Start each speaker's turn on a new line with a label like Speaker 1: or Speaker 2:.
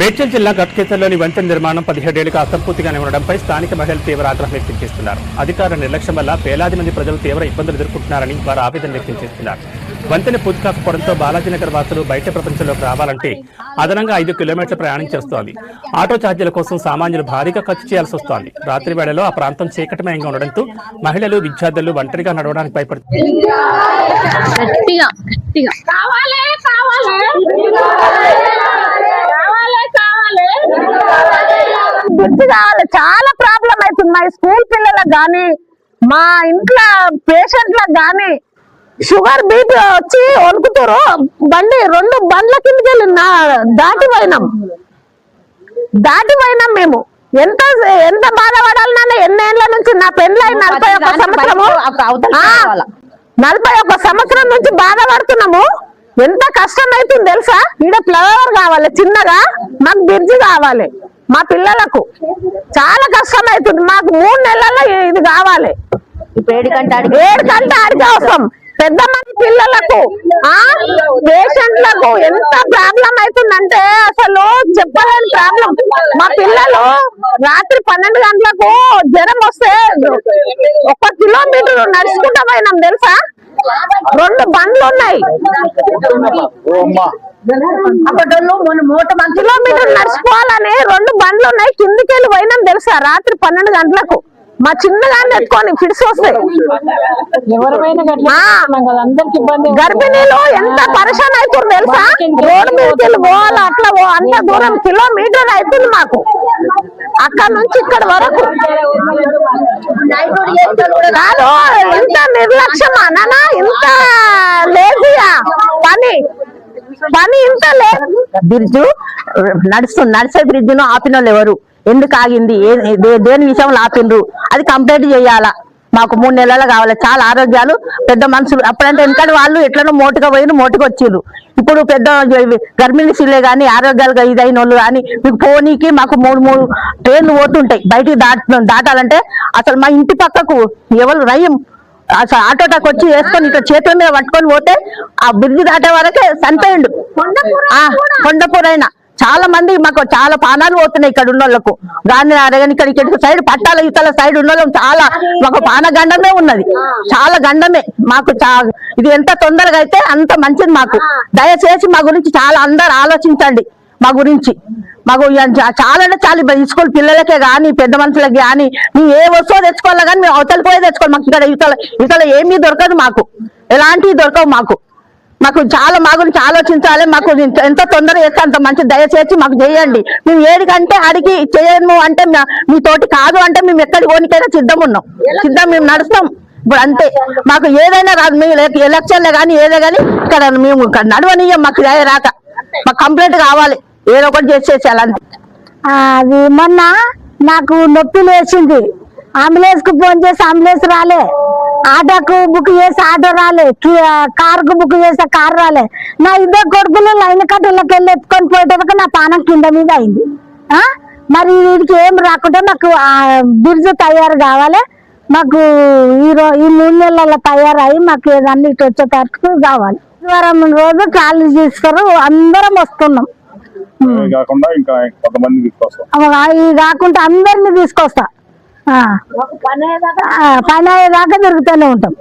Speaker 1: మేడ్చల్ జిల్లా గట్కేసర్లోని వంతెన నిర్మాణం పదిహేడేళ్ళుగా అసంపూర్తిగానే ఉండడంపై స్థానిక మహిళలు తీవ్ర ఆగ్రహం వ్యక్తం చేస్తున్నారు. అధికారుల నిర్లక్ష్యం వల్ల వేలాది మంది ప్రజలు తీవ్ర ఇబ్బందులు ఎదుర్కొంటున్నారని వారు ఆవేదన వ్యక్తం చేస్తున్నారు. వంతెన పూర్తి కాకపోవడంతో బాలాజీనగర్ వాసులు బయట ప్రపంచంలోకి రావాలంటే అదనంగా ఐదు కిలోమీటర్ల ప్రయాణం చేస్తోంది. ఆటో ఛార్జీల కోసం సామాన్యులు భారీగా ఖర్చు చేయాల్సి వస్తోంది. రాత్రి వేళలో ఆ ప్రాంతం చీకటమయంగా ఉండడంతో మహిళలు విద్యార్థులు ఒంటరిగా నడవడానికి భయపడుతున్నారు
Speaker 2: గట్టిగా గట్టిగా
Speaker 3: కావాలి కావాలి కావాలి కావాలి
Speaker 4: బ్రిడ్జ్ కావాలి చాలా ప్రాబ్లం అవుతుంది. మా స్కూల్ పిల్లలకు గాని మా ఇంట్లో పేషెంట్లకు గాని షుగర్ బీపీ వచ్చి వణుకుతారు. బండి రెండు బండ్ల కిందకి వెళ్ళి నా- దాటి పోయినాం. దాటి పోయినాం మేము. ఎంత ఎంత బాధపడాలి నాన్న ఎన్నేళ్ళ నుంచి నా పెళ్ళై నలభై ఒక్క సంవత్సరము? నలభై ఒక్క సంవత్సరం నుంచి బాధపడుతున్నాము. ఎంత కష్టం అవుతుంది తెలుసా? ఈడ ఫ్లవర్ కావాలి చిన్నగా. మాకు బ్రిడ్జ్ కావాలి. మా పిల్లలకు చాలా కష్టం అవుతుంది మాకు మూడు నెలల్లో ఇది కావాలి.
Speaker 2: ఏడు కంటే అడిగి
Speaker 4: ఏడు కంటే ఆడికే వస్తాం. పెద్ద మంది పిల్లలకు ఆ పేషెంట్లకు ఎంత ప్రాబ్లం అవుతుందంటే అసలు చెప్పలేని ప్రాబ్లం. మా పిల్లలు రాత్రి పన్నెండు గంటలకు జ్వరం వస్తే ఒక కిలోమీటర్ నడుచుకుంటా పోయినాం తెలుసా? రెండు బండ్లు ఉన్నాయి. కిలోమీటర్ నడుచుకోవాలని రెండు బండ్లు ఉన్నాయి. కిందికి వెళ్ళి పోయినాం తెలుసా? రాత్రి పన్నెండు గంటలకు. మా చిన్నదాన్ని ఎత్తుకొని ఫిడ్స్ వస్తాయి. గర్భిణీలు ఎంత పరిశాన్ అవుతుంది తెలుసా? రోడ్డు మీదకి వెళ్ళి పోవాలి అట్లా పో- అంత దూరం కిలోమీటర్ అవుతుంది మాకు. అక్కడ నుంచి ఇక్కడ వరకు. కాదు ఇంత నిర్లక్ష్యమా? నాన్న ఇంత లేజియా? పని. పని ఇంత లే
Speaker 2: బ్రిడ్జ్ నడుస్తు నడిచే బ్రిడ్జ్ను ఆపిన ఎవరు? ఎందుకు ఆగింది? దేని విషయంలో ఆపిండ్రు? అది కంప్లీట్ చేయాలా? మాకు మూడు నెలలు కావాలి. చాలా ఆరోగ్యాలు. పెద్ద మనుషులు అప్పుడంటే ఎందుకంటే వాళ్ళు ఎట్లనో మోటుగా పోయిన మోటుకు వచ్చిండ్రు ఇప్పుడు పెద్ద గర్భిణీ కానీ ఆరోగ్యాలుగా ఇదైన వాళ్ళు కానీ మీకు పోనీకి మాకు మూడు మూడు ట్రైన్లు పోతుంటాయి. బయటికి దాట దాటాలంటే అసలు మా ఇంటి పక్కకు ఎవరు రయ్యం? ఆటోటాకు వచ్చి వేసుకొని ఇట్లా చేతుల మీద పట్టుకొని పోతే ఆ బ్రిడ్జ్ దాటే వరకే చనిపోయిండు. కొండపూరైనా చాలా మంది మాకు చాలా పానాలు పోతున్నాయి ఇక్కడ ఉన్న వాళ్ళకు గాంధీ అరగని ఇక్కడ ఇక్కడ సైడ్ పట్టాల ఇతల సైడ్ ఉన్న వాళ్ళం చాలా. మాకు పాన గండమే ఉన్నది. చాలా గండమే. మాకు చా- ఇది ఎంత తొందరగా అయితే అంత మంచిది మాకు. దయచేసి మా గురించి చాలా అందరు ఆలోచించండి. మా గురించి. మాకు ఇక చాలా అంటే చాలా ఇబ్బంది. స్కూల్ పిల్లలకే కానీ పెద్ద మనుషులకి కానీ మేము ఏ వస్తువు తెచ్చుకోవాలా కానీ మేము అవతల పోయి తెచ్చుకోవాలి. మాకు ఇక్కడ ఇతల ఇతల ఏమీ దొరకదు మాకు. ఎలాంటివి దొరకవు మాకు. మాకు చాలా మా గురించి ఆలోచించాలి. మాకు ఎంత- తొందరగా తొందర చేస్తే అంత మంచి దయచేసి మాకు చేయండి. మేము ఏడికంటే అడిగి చేయము అంటే మీ తోటి కాదు అంటే మేము ఎక్కడికి పోనీకైనా సిద్ధం ఉన్నాం. సిద్ధం మేము నడుస్తాం. ఇప్పుడు అంతే. మాకు ఏదైనా రాదు మేము ఎలక్షన్లే కానీ ఏదే కానీ ఇక్కడ మేము ఇక్కడ నడవనీయం. మాకు రాక మాకు కంప్లైంట్ కావాలి. ఏదో ఒకటి చేసేసేయాలి అంతే.
Speaker 4: అది మొన్న నాకు నొప్పి లేచింది. అంబులెన్స్కు ఫోన్ చేసి అంబులెన్స్ రాలే. ఆటోకు బుక్ చేసి ఆటో రాలే. కారుకు బుక్ చేస్తే కార్ రాలే. నా ఇద్దరు కొడుకులు లైన్ కట్టలకి వెళ్ళి ఎత్తుకొని పోయేటప్పుడు నా పానం కింద మీద అయింది. మరి వీడికి ఏం రాకుండా మాకు బిర్జు తయారు కావాలి. మాకు ఈ రో ఈ మూడు నెలల తయారయ్యి మాకు ఏదన్నీ ఇటు వచ్చేటట్టు కావాలి. వారం రోజు ఖాళీ తీసుకురు. అందరం వస్తున్నాం.
Speaker 5: కాకుండా ఇంకా కొంతమంది తీసుకొస్తాం.
Speaker 4: కాకుండా అందరిని తీసుకొస్తా. ఆ. ఆ, పని అయ్యేదాకా తిరుగుతూనే ఉంటాం.